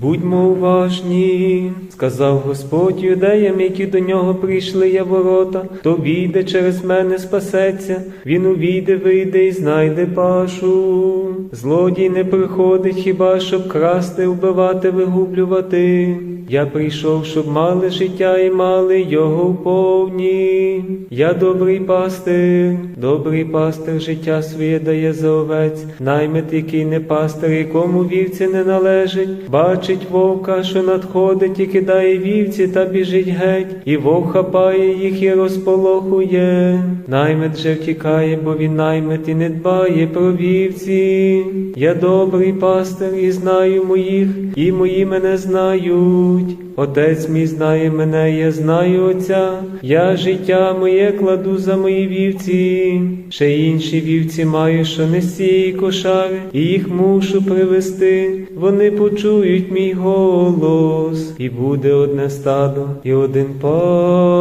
Будьмо уважні, сказав Господь юдеям, які до нього прийшли я ворота, хто війде через мене спасеться, він увійде, вийде і знайде пашу. Злодій не приходить хіба щоб красти, вбивати, вигублювати. Я прийшов, щоб мали життя і мали його вповні. Я добрий пастир, добрий пастир життя своє дає за овець, наймит, який не пастир, якому вівці не належить, бачить вовка, що надходить і кидає вівці та біжить геть, і вовк хапає їх і розполохує. Наймит же втікає, бо він наймит і не дбає про вівці. Я добрий пастир і знаю моїх, і мої мене знають. Отець мій знає мене, я знаю Отця, я життя моє кладу за мої вівці, ще інші вівці маю, що не з цієї кошари, і їх мушу привести. Вони почують мій голос, і буде одне стадо, і один пастир.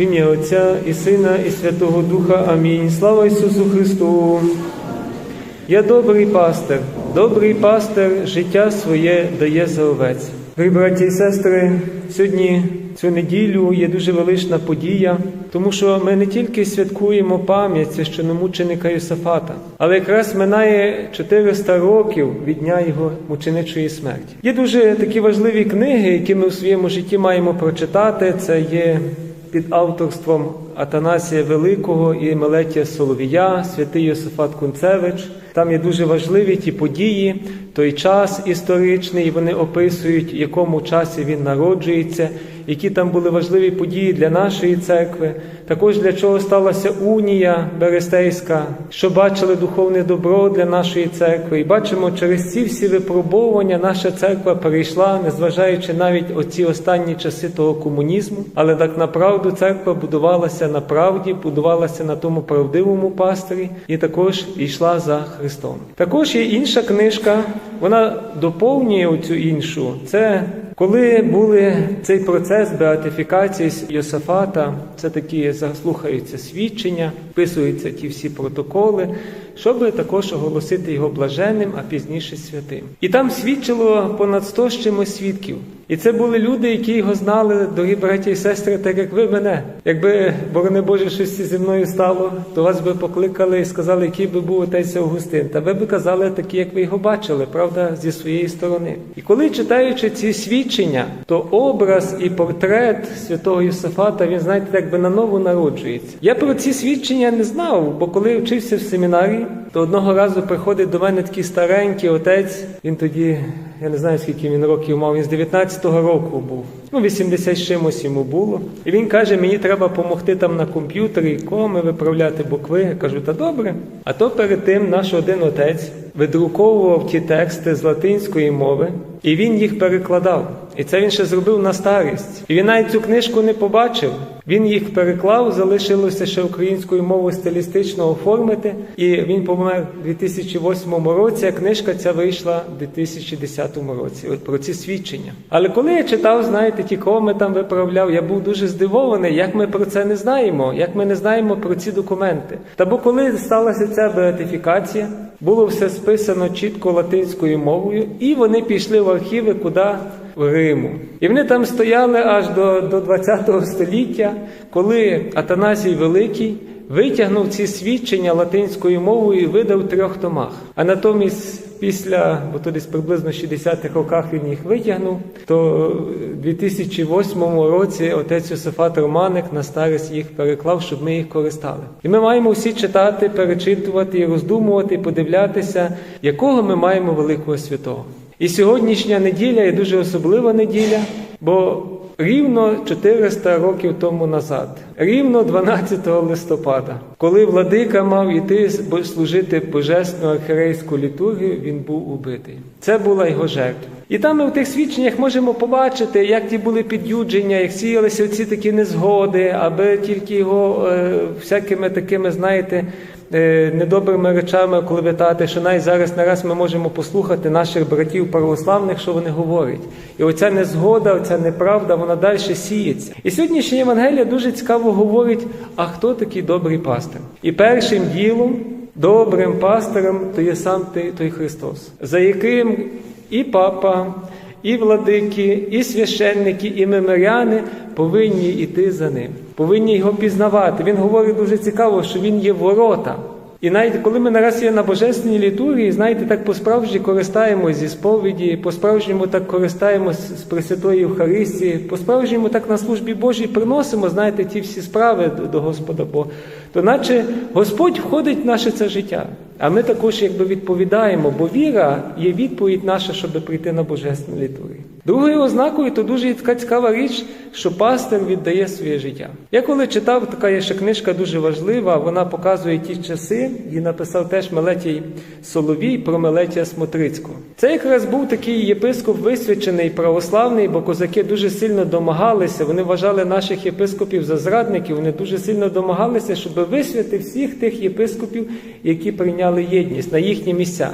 В ім'я Отця і Сина, і Святого Духа. Амінь. Слава Ісусу Христу! Я добрий пастир, добрий пастир життя своє дає за овець. Дорогі браті і сестри, сьогодні цю неділю є дуже велична подія, тому що ми не тільки святкуємо пам'ять священомученика Йосафата, але якраз минає 400 років від дня його мученичої смерті. Є дуже такі важливі книги, які ми у своєму житті маємо прочитати. Це є під авторством Атанасія Великого і Мелетія Соловія, святий Йосифат Кунцевич. Там є дуже важливі ті події, той час історичний, вони описують, в якому часі він народжується, які там були важливі події для нашої церкви, також для чого сталася унія Берестейська, що бачили духовне добро для нашої церкви. І бачимо, через ці всі випробовування наша церква перейшла, незважаючи навіть оці останні часи того комунізму, але так направду церква будувалася на правді, будувалася на тому правдивому пастирі і також йшла за Христом. Також є інша книжка, вона доповнює оцю іншу. Це коли були цей процес беатифікації Йосафата, це такі заслухаються свідчення, вписуються ті всі протоколи, щоб також оголосити його блаженним, а пізніше святим. І там свідчило понад 100 з чимось свідків. І це були люди, які його знали, дорогі браті і сестри, так як ви мене. Якби, борони Боже, щось зі мною стало, то вас би покликали і сказали, який би був отець Августин. Та ви би казали такі, як ви його бачили, правда, зі своєї сторони. І коли читаючи ці свідчення, то образ і портрет святого Йосифата, він, знаєте, так би наново народжується. Я про ці свідчення не знав, бо коли вчився в семінарі, то одного разу приходить до мене такий старенький отець. Він тоді, я не знаю скільки він років мав, він з 19-го року був. Ну, 80 з чимось йому було. І він каже: мені треба допомогти там на комп'ютері, коми виправляти букви. Я кажу, та добре. А то перед тим наш один отець видруковував ті тексти з латинської мови, і він їх перекладав. І це він ще зробив на старість. І він навіть цю книжку не побачив. Він їх переклав, залишилося ще українською мовою стилістично оформити. І він помер у 2008 році. А книжка ця вийшла у 2010 році. От про ці свідчення. Але коли я читав, знаєте, ті коми там виправляв, я був дуже здивований, як ми про це не знаємо, як ми не знаємо про ці документи. Та бо коли сталася ця беатифікація, було все списано чітко латинською мовою, і вони пішли в архіви куди? В Риму. І вони там стояли аж до, до 20 століття, коли Атанасій Великий витягнув ці свідчення латинською мовою і видав в трьох томах. А натомість, після, бо то десь приблизно 60-х роках він їх витягнув, то в 2008 році отець Йосифат Романик на старість їх переклав, щоб ми їх користали. І ми маємо всі читати, перечитувати і роздумувати, і подивлятися, якого ми маємо великого святого. І сьогоднішня неділя є дуже особлива неділя, бо рівно 400 років тому назад, рівно 12 листопада, коли владика мав іти служити божественну архірейську літургію, він був убитий. Це була його жертва. І там ми в тих свідченнях можемо побачити, як ті були під'юдження, як сіялися ці такі незгоди, аби тільки його е, всякими такими, знаєте, недобрими речами клеветати, що навіть зараз нараз ми можемо послухати наших братів православних, що вони говорять. І оця незгода, оця неправда, вона далі сіється. І сьогоднішнє Євангелія дуже цікаво говорить, а хто такий добрий пастир? І першим ділом, добрим пастирем, то є сам ти, той Христос, за яким і папа, і владики, і священники, і меморяни повинні йти за ним, повинні його пізнавати. Він говорить дуже цікаво, що він є ворота. І навіть коли ми нараз є на божественній літургії, знаєте, так по-справжньому користаємось зі сповіді, по-справжньому так користаємось з Пресвятої Євхаристії, по-справжньому так на службі Божій приносимо, знаєте, ті всі справи до Господа Бога. То наче Господь входить в наше це життя. А ми також якби відповідаємо, бо віра є відповідь наша, щоб прийти на божественну літургію. Другою ознакою то дуже така цікава річ, що пастир віддає своє життя. Я коли читав, така є ще книжка дуже важлива, вона показує ті часи, її написав теж Мелетій Соловій про Мелетія Смотрицького. Це якраз був такий єпископ висвячений православний, бо козаки дуже сильно домагалися. Вони вважали наших єпископів за зрадників. Вони дуже сильно домагалися, щоб висвяти всіх тих єпископів, які прийняли єдність на їхні місця.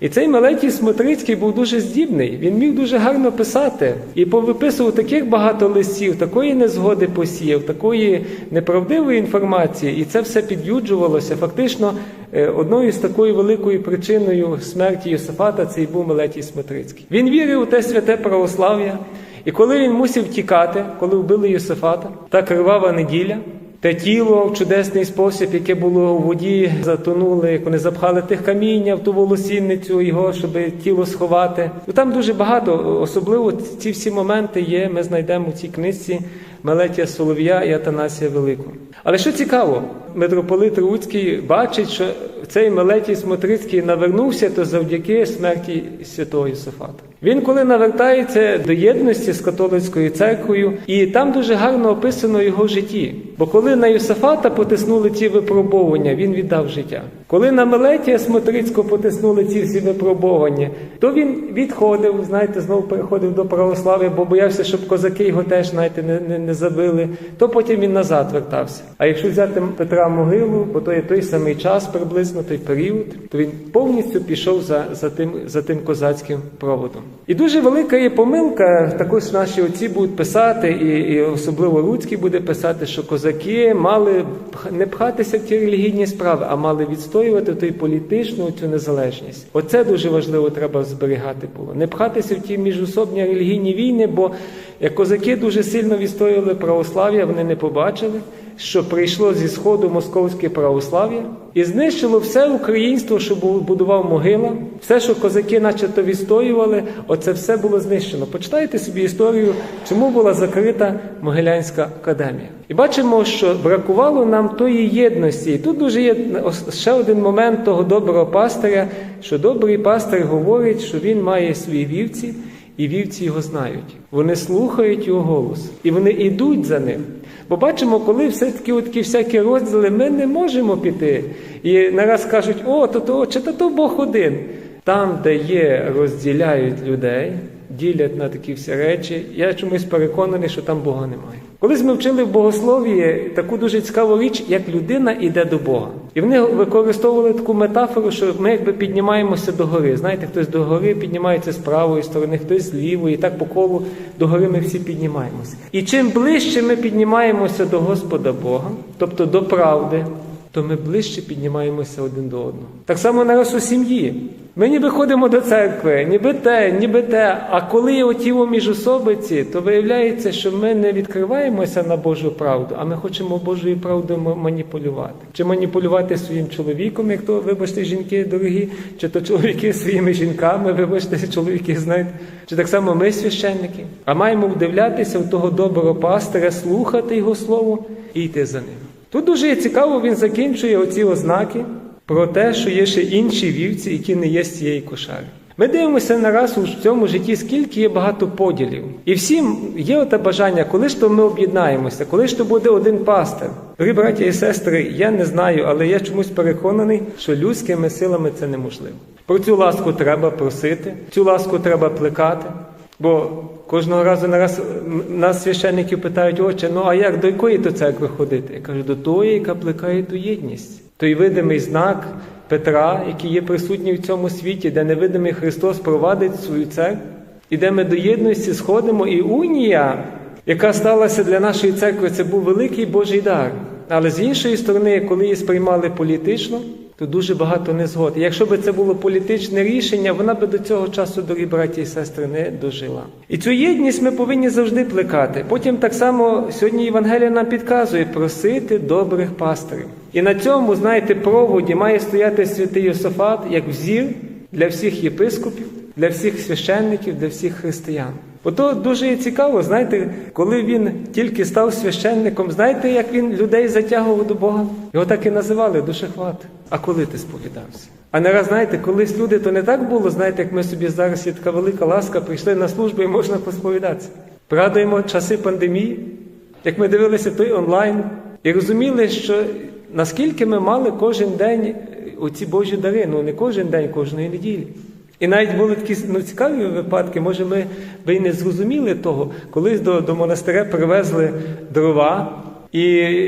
І цей Мелетій Смотрицький був дуже здібний. Він міг дуже гарно писати і повиписував таких багато листів, такої незгоди посіяв, такої неправдивої інформації, і це все під'юджувалося. Фактично, е, одною з такою великою причиною смерті Йосифата це і був Мелетій Смотрицький. Він вірив у те святе православ'я, і коли він мусив тікати, коли вбили Йосифата, та кривава неділя. Те тіло в чудесний спосіб, яке було у воді, затонули, як вони запхали тих каміння в ту волосінницю його, щоб тіло сховати. Ну там дуже багато, особливо ці всі моменти є. Ми знайдемо у цій книжці Мелетія Солов'я і Атанасія Великого. Але що цікаво, митрополит Руцький бачить, що цей Мелетій Смотрицький навернувся то завдяки смерті святого Йосифата. Він, коли навертається до єдності з католицькою церквою, і там дуже гарно описано його житті. Бо коли на Йосифата потиснули ці випробовування, він віддав життя. Коли на Мелетія Смотрицького потиснули ці всі випробовування, то він відходив, знаєте, знову переходив до православ'я, бо боявся, щоб козаки його теж, знаєте, не, не, не забили. То потім він назад вертався. А якщо взяти Петра Могилу, бо то є той самий час, приблизно той період, то він повністю пішов за, за, тим, за тим козацьким проводом. І дуже велика є помилка, також наші отці будуть писати, і, і особливо Руцький буде писати, що козаки мали не пхатися в ті релігійні справи, а мали відстоювати той політичну цю незалежність. Оце дуже важливо треба зберігати було. Не пхатися в ті міжособні релігійні війни, бо як козаки дуже сильно відстоювали православ'я, вони не побачили, що прийшло зі сходу московське православ'я і знищило все українство, що будував могила, все, що козаки начебто відстоювали, оце все було знищено. Почитайте собі історію, чому була закрита Могилянська академія. І бачимо, що бракувало нам тої єдності. І тут дуже є ще один момент того доброго пастиря, що добрий пастир говорить, що він має свої вівці, і вівці його знають. Вони слухають його голос, і вони йдуть за ним. Бо бачимо, коли все-таки такі всякі розділи, ми не можемо піти. І нараз кажуть, о, то то, чи то, то Бог один. Там, де є, розділяють людей, ділять на такі всі речі. Я чомусь переконаний, що там Бога немає. Колись ми вчили в богословії таку дуже цікаву річ, як людина йде до Бога. І вони використовували таку метафору, що ми якби піднімаємося до гори. Знаєте, хтось до гори піднімається з правої сторони, хтось з лівої, і так по колу до гори ми всі піднімаємося. І чим ближче ми піднімаємося до Господа Бога, тобто до правди, то ми ближче піднімаємося один до одного. Так само нараз у сім'ї. Ми ніби ходимо до церкви, ніби те, ніби те. А коли є оті міжособиці, то виявляється, що ми не відкриваємося на Божу правду, а ми хочемо Божою правдою маніпулювати. Чи маніпулювати своїм чоловіком, як то, вибачте, жінки дорогі, чи то чоловіки своїми жінками, вибачте, чоловіки знаєте, чи так само ми священники. А маємо вдивлятися в того доброго пастиря, слухати його слово і йти за ним. Тут дуже цікаво, він закінчує оці ознаки про те, що є ще інші вівці, які не є з цієї кошари. Ми дивимося нараз у цьому житті, скільки є багато поділів. І всім є оте бажання, коли ж то ми об'єднаємося, коли ж то буде один пастир. Дорогі браті і сестри, я не знаю, але я чомусь переконаний, що людськими силами це неможливо. Про цю ласку треба просити, цю ласку треба плекати. Бо кожного разу нараз нас священники питають, отче, ну а як до якої то церкви ходити? Я кажу, до тої, яка плекає ту єдність. Той видимий знак Петра, який є присутній в цьому світі, де невидимий Христос провадить свою церкву, і де ми до єдності сходимо, і унія, яка сталася для нашої церкви, це був великий Божий дар. Але з іншої сторони, коли її сприймали політично, то дуже багато незгод. Якщо б це було політичне рішення, вона би до цього часу, дорогі браті і сестри, не дожила. І цю єдність ми повинні завжди плекати. Потім так само сьогодні Євангелія нам підказує просити добрих пастирів. І на цьому, знаєте, проводі має стояти святий Йосафат як взір для всіх єпископів, для всіх священників, для всіх християн. Ото дуже цікаво, знаєте, коли він тільки став священником, знаєте, як він людей затягував до Бога? Його так і називали душехват. А коли ти сповідався? А не раз, знаєте, колись люди, то не так було, знаєте, як ми собі зараз є така велика ласка, прийшли на службу і можна посповідатися. Пригадуємо часи пандемії, як ми дивилися той онлайн, і розуміли, що наскільки ми мали кожен день оці Божі дари, ну не кожен день, кожної неділі. І навіть були такі ну, цікаві випадки, може, ми би й не зрозуміли того, колись до, до монастиря привезли дрова, і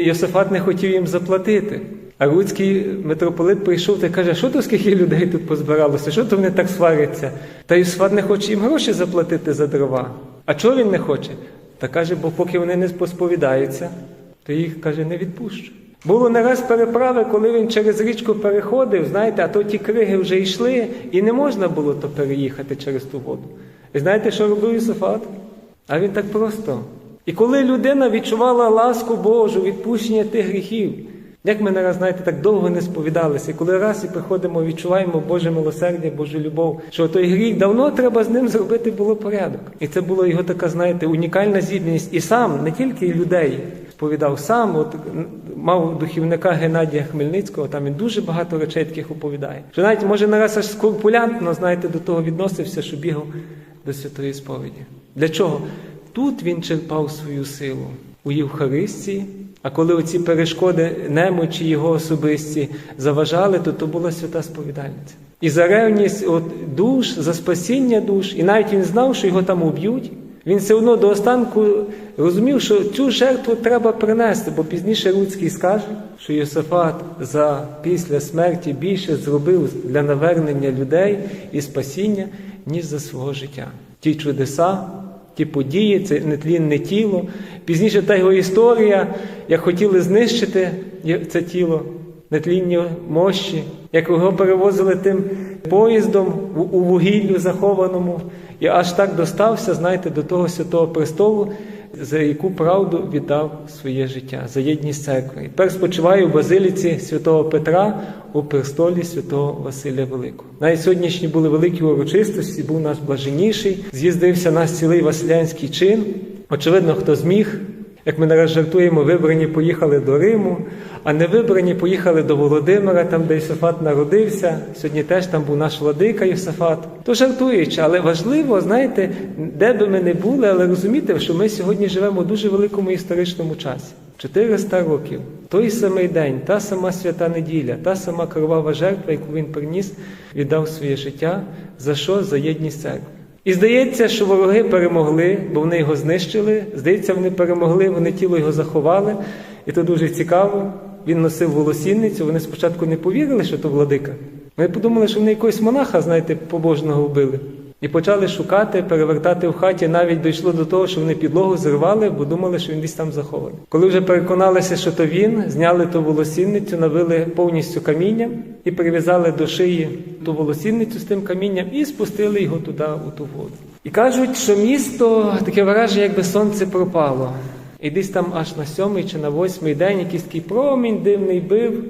Йосифат не хотів їм заплатити. А Руцький митрополит прийшов та каже, що то скільки людей тут позбиралося, що то вони так сваряться? Та Йосифат не хоче їм гроші заплатити за дрова. А чого він не хоче? Та каже, бо поки вони не посповідаються, то їх каже, не відпущу. Було не раз переправи, коли він через річку переходив, знаєте, а то ті криги вже йшли, і не можна було то переїхати через ту воду. І знаєте, що робив Ісофат? А він так просто. І коли людина відчувала ласку Божу, відпущення тих гріхів, як ми нараз, знаєте, так довго не сповідалися, і коли раз і приходимо, відчуваємо Боже милосердя, Божу любов, що той гріх давно треба з ним зробити було порядок. І це була його така, знаєте, унікальна зібраність. І сам, не тільки людей, сповідав сам, от мав духівника Геннадія Хмельницького, там він дуже багато речей таких оповідає. Що навіть може нараз аж скорпулянтно, знаєте, до того відносився, що бігав до святої сповіді. Для чого? Тут він черпав свою силу у Євхаристії, а коли оці перешкоди немочі його особисті заважали, то то була свята сповідальниця. І за ревність от, душ, за спасіння душ, і навіть він знав, що його там уб'ють. Він все одно до останку розумів, що цю жертву треба принести, бо пізніше Руцький скаже, що Йосифат за після смерті більше зробив для навернення людей і спасіння, ніж за свого життя. Ті чудеса, ті події, це нетлінне тіло. Пізніше та його історія, як хотіли знищити це тіло, нетлінні мощі, як його перевозили тим поїздом у вугіллю захованому, і аж так достався, знаєте, до того святого престолу, за яку правду віддав своє життя, за єдність церкви. Тепер спочиває у базиліці святого Петра у престолі святого Василя Великого. Навіть сьогоднішні були великі урочистості, був наш блаженніший, з'їздився наш цілий Василянський чин. Очевидно, хто зміг. Як ми нараз жартуємо, вибрані поїхали до Риму, а не вибрані поїхали до Володимира, там, де Йосифат народився. Сьогодні теж там був наш владика Йосифат. То жартуючи, але важливо, знаєте, де би ми не були, але розуміти, що ми сьогодні живемо в дуже великому історичному часі. 400 років, той самий день, та сама свята неділя, та сама кровава жертва, яку він приніс, віддав своє життя. За що? За єдність церкви. І здається, що вороги перемогли, бо вони його знищили. Здається, вони перемогли, вони тіло його заховали. І це дуже цікаво. Він носив волосінницю. Вони спочатку не повірили, що то владика. Вони подумали, що вони якогось монаха, знаєте, побожного вбили. І почали шукати, перевертати в хаті. Навіть дійшло до того, що вони підлогу зривали, бо думали, що він десь там захований. Коли вже переконалися, що то він, зняли ту волосінницю, навили повністю камінням і прив'язали до шиї ту волосінницю з тим камінням і спустили його туди, у ту воду. І кажуть, що місто таке враження, якби сонце пропало. І десь там аж на сьомий чи на восьмий день якийсь такий промінь дивний бив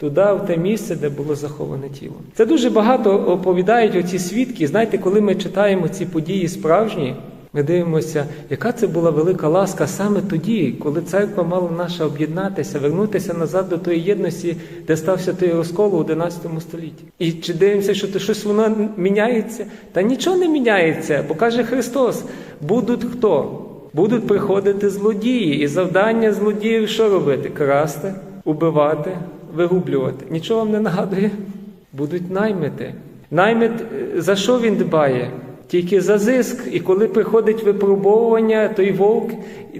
туди, в те місце, де було заховане тіло. Це дуже багато оповідають оці свідки. Знаєте, коли ми читаємо ці події справжні, ми дивимося, яка це була велика ласка саме тоді, коли церква мала наша об'єднатися, вернутися назад до тої єдності, де стався той розкол у 11 столітті. І чи дивимося, що то щось воно міняється? Та нічого не міняється, бо каже Христос: будуть хто? Будуть приходити злодії, і завдання злодіїв що робити? Красти, убивати, вигублювати. Нічого вам не нагадує? Будуть наймити. Наймит, за що він дбає? Тільки за зиск. І коли приходить випробовування, той вовк,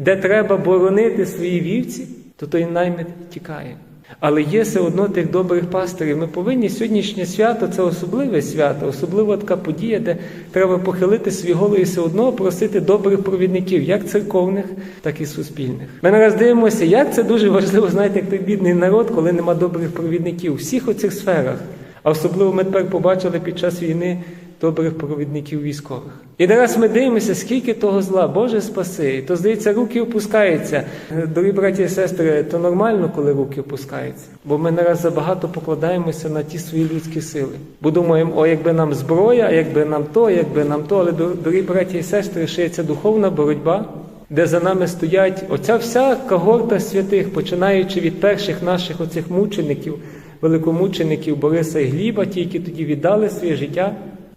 де треба боронити свої вівці, то той наймит тікає. Але є все одно тих добрих пастирів. Ми повинні сьогоднішнє свято це особливе свято, особлива така подія, де треба похилити свій голову і все одно просити добрих провідників, як церковних, так і суспільних. Ми нараз дивимося, як це дуже важливо, знаєте, як той бідний народ, коли нема добрих провідників у всіх оцих сферах. А особливо ми тепер побачили під час війни добрих провідників військових. І зараз ми дивимося, скільки того зла, Боже спаси. І то здається, руки опускаються. Дорогі браті і сестри, то нормально, коли руки опускаються. Бо ми нараз забагато покладаємося на ті свої людські сили. Бо думаємо, о, якби нам зброя, якби нам то, якби нам то. Але дорогі браті і сестри, ще ця духовна боротьба. Де за нами стоять оця вся когорта святих, починаючи від перших наших оцих мучеників, великомучеників Бориса і Гліба, ті, які тоді віддали своє життя,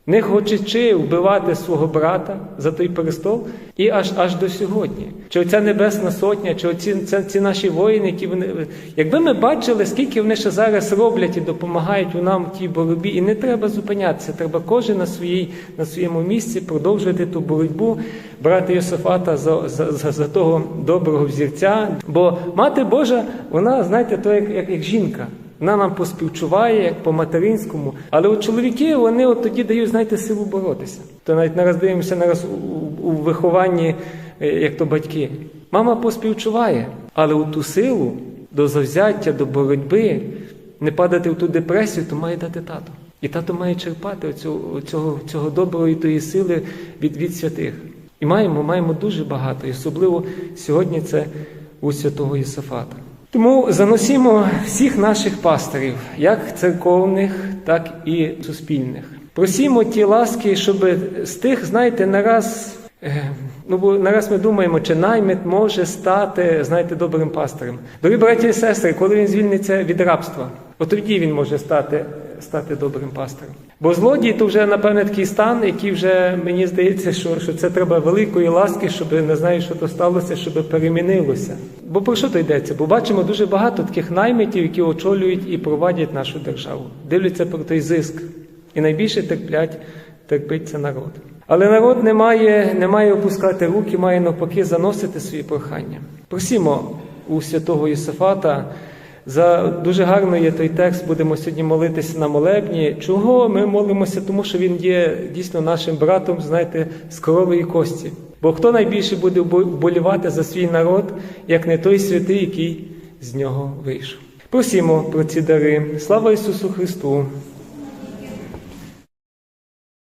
не хочучи вбивати свого брата за той престол, і аж аж до сьогодні. Чи оця Небесна Сотня, чи оці це, ці наші воїни, які вони. Якби ми бачили, скільки вони ще зараз роблять і допомагають у нам в тій боротьбі, і не треба зупинятися, треба кожен на своїй, на своєму місці продовжувати ту боротьбу, брати Йосифата за, за, за, за того доброго взірця. Бо мати Божа, вона, знаєте, то як, як, як жінка. Вона нам поспівчуває, як по-материнському. Але от чоловіки, вони от тоді дають, знаєте, силу боротися. То навіть нараз дивимося нараз у, у вихованні, е, як то батьки. Мама поспівчуває, але у ту силу до завзяття, до боротьби, не падати в ту депресію, то має дати тато. І тато має черпати оцього, цього, цього доброї тої сили від, від святих. І маємо, маємо дуже багато, і особливо сьогодні це у святого Єсафата. Тому заносімо всіх наших пасторів, як церковних, так і суспільних. Просімо ті ласки, щоб з тих, знаєте, нараз, е, ну бо нараз ми думаємо, чи наймит може стати, знаєте, добрим пастором. Дорогі браті і сестри, коли він звільниться від рабства, от тоді він може стати, стати добрим пастором. Бо злодій то вже, напевне, такий стан, який вже мені здається, що, що це треба великої ласки, щоб не знаю, що то сталося, щоб перемінилося. Бо про що то йдеться? Бо бачимо дуже багато таких наймитів, які очолюють і провадять нашу державу, дивляться про той зиск. І найбільше терплять, терпить це народ. Але народ не має, не має опускати руки, має навпаки заносити свої прохання. Просімо у святого Єсифата. За дуже гарно є той текст, будемо сьогодні молитися на молебні. Чого ми молимося? Тому що він є дійсно нашим братом, знаєте, з корової кості. Бо хто найбільше буде вболівати за свій народ, як не той святий, який з нього вийшов? Просімо про ці дари. Слава Ісусу Христу!